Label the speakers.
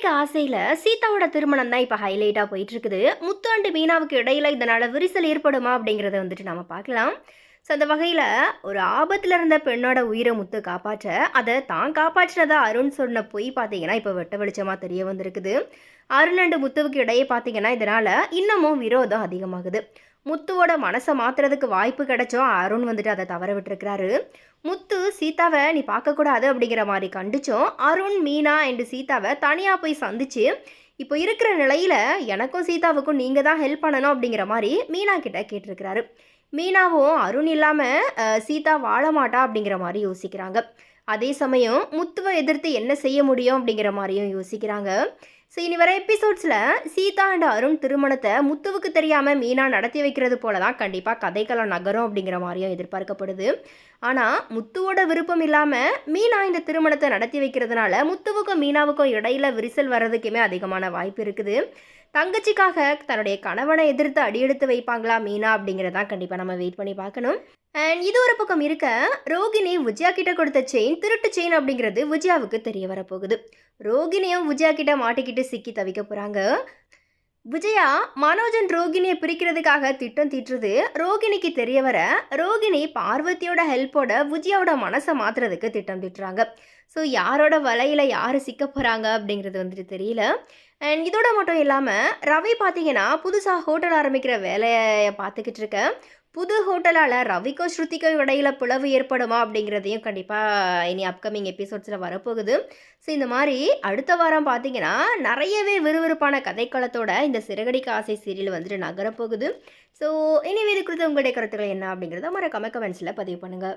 Speaker 1: சிறகடிக்க ஆசையில் சீதாவோட திருமணம் தான் இப்போ ஹைலைட்டாக போயிட்டு இருக்குது. முத்து அண்டு மீனாவுக்கு இடையில இதனால் விரிசல் ஏற்படுமா அப்படிங்கிறத வந்துட்டு நம்ம பார்க்கலாம். ஸோ அந்த வகையில் ஒரு ஆபத்தில் இருந்த பெண்ணோட உயிரை முத்து காப்பாற்ற அதை தான் காப்பாற்றினதா அருண் சொன்ன பொய் பார்த்தீங்கன்னா இப்போ வெட்ட வெளிச்சமாக தெரிய வந்திருக்குது. அருண் அண்டு முத்துவுக்கு இடையே பார்த்தீங்கன்னா இதனால் இன்னமும் விரோதம் அதிகமாகுது. முத்துவோட மனசை மாற்றுறதுக்கு வாய்ப்பு கிடைச்சோ அருண் வந்துட்டு அதை தவற விட்டுருக்கிறாரு. முத்து சீதாவை நீ பார்க்கக்கூடாது அப்படிங்கிற மாதிரி கண்டிச்சோம். அருண் மீனா அண்டு சீதாவை தனியாக போய் சந்திச்சு இப்போ இருக்கிற நிலையில் எனக்கும் சீதாவுக்கும் நீங்கள் தான் ஹெல்ப் பண்ணணும் அப்படிங்கிற மாதிரி மீனா கிட்ட கேட்டிருக்கிறாரு. மீனாவும் அருண் இல்லாமல் சீதா வாழ மாட்டா அப்படிங்கிற மாதிரி யோசிக்கிறாங்க. அதே சமயம் முத்துவை எதிர்த்து என்ன செய்ய முடியும் அப்படிங்கிற மாதிரியும் யோசிக்கிறாங்க. ஸோ இனி வர எபிசோட்ஸில் சீதா அண்ட் அருண் திருமணத்தை முத்துவுக்கு தெரியாமல் மீனா நடத்தி வைக்கிறது போல தான் கண்டிப்பாக கதைக்கலாம் நகரும் அப்படிங்கிற மாதிரியும் எதிர்பார்க்கப்படுது. ஆனால் முத்துவோட விருப்பம் இல்லாமல் மீனா இந்த திருமணத்தை நடத்தி வைக்கிறதுனால முத்துவுக்கும் மீனாவுக்கும் இடையில விரிசல் வர்றதுக்குமே அதிகமான வாய்ப்பு இருக்குது. தங்கச்சிக்காக தன்னுடைய கணவனை எதிர்த்து அடியெடுத்து வைப்பாங்களா மீனா அப்படிங்கிறதான் கண்டிப்பாக நம்ம வெயிட் பண்ணி பார்க்கணும். அண்ட் இது ஒரு பக்கம் இருக்க ரோகிணி விஜயா கிட்ட கொடுத்த செயின் திருட்டு செயின் அப்படிங்கிறது விஜயாவுக்கு தெரிய வரப்போகுது. ரோகிணியும் விஜயா கிட்ட மாட்டிக்கிட்டு சிக்கி தவிக்க போகிறாங்க விஜயா மனோஜன் ரோகிணியை பிரிக்கிறதுக்காக திட்டம் தீட்டுறது ரோகிணிக்கு தெரிய வர ரோகிணி பார்வதியோட ஹெல்ப்போட விஜயாவோட மனசை மாத்துறதுக்கு திட்டம் தீட்டுறாங்க. ஸோ யாரோட வலையில் யார் சிக்க போகிறாங்க அப்படிங்கிறது வந்துட்டு தெரியல. அண்ட் இதோட மட்டும் இல்லாமல் ரவி பார்த்தீங்கன்னா புதுசாக ஹோட்டல் ஆரம்பிக்கிற வேலையை பார்த்துக்கிட்டு இருக்க. புது ஹோட்டலால் ரவிக்கும் ஸ்ருதிக்கும் இடையில பிளவு ஏற்படுமா அப்படிங்கிறதையும் கண்டிப்பாக இனி அப்கமிங் எபிசோட்ஸில் வரப்போகுது. ஸோ இந்த மாதிரி அடுத்த வாரம் பார்த்தீங்கன்னா நிறையவே விறுவிறுப்பான கதைக்களத்தோட இந்த சிறகடிக்க ஆசை சீரியல் வந்துட்டு நகரப்போகுது. ஸோ இனி இது குறித்து உங்களுடைய கருத்துக்கள் என்ன அப்படிங்கிறத மறக்காம கமெண்ட்ஸில் பதிவு பண்ணுங்கள்